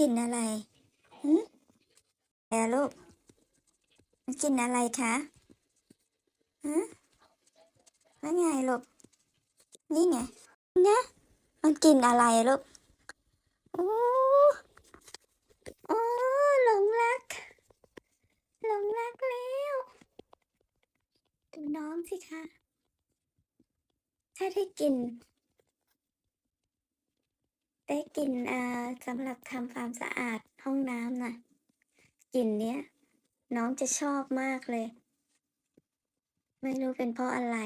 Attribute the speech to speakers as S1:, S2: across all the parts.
S1: กินอะไรหืมแอลูกมันกินอะไรคะฮะว่าไงลูก นี่ไงนะมันกินอะไรลูก โอ้ โอ้หลงรัก หลงรักแล้วดูน้องสิคะ ถ้าได้กิน ได้กลิ่นอ่าสำหรับทำความสะอาดห้องน้ำน่ะกลิ่นเนี้ย น้องจะชอบมากเลย ไม่รู้เป็นเพราะอะไร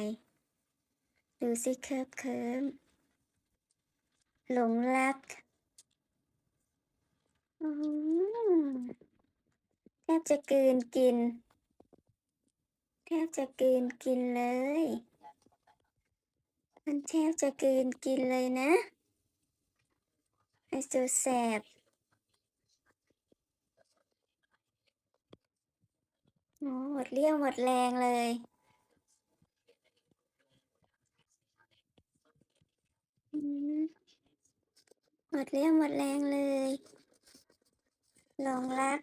S1: ดูสิเคิบเคิมหลงรักอืมแทบจะกืนกิน แทบจะกืนกินเลย มันแทบจะกืนกินเลยนะ ไอตัวแสบโหมดเรี่ยวหมดแรงเลย หมดเรี่ยวหมดแรงเลยหลงรัก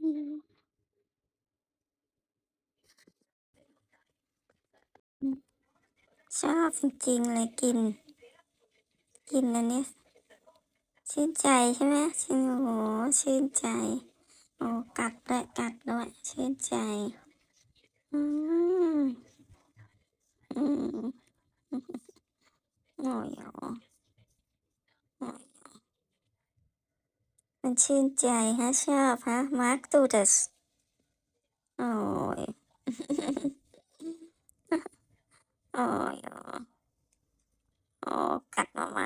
S1: อืมอืม ชอบจริงๆเลยกิน กินอันนี้ชื่นใจใช่ไหมชื่นโอ้โหชื่นใจ โอ้กัดด้วยกัดด้วยชื่นใจ อืมอืมโอ้ยโอ้โอ้ยมันชื่นใจฮะชอบฮะมาร์คตูดัสโอ้ย โอ้ยโอ้โอ้กัดออกม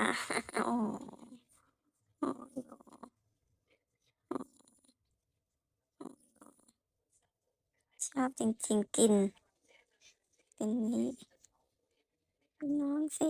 S1: า โอ้โอ้ยโอ้ ชอบจริงๆกิน เป็นนี้น้องสิ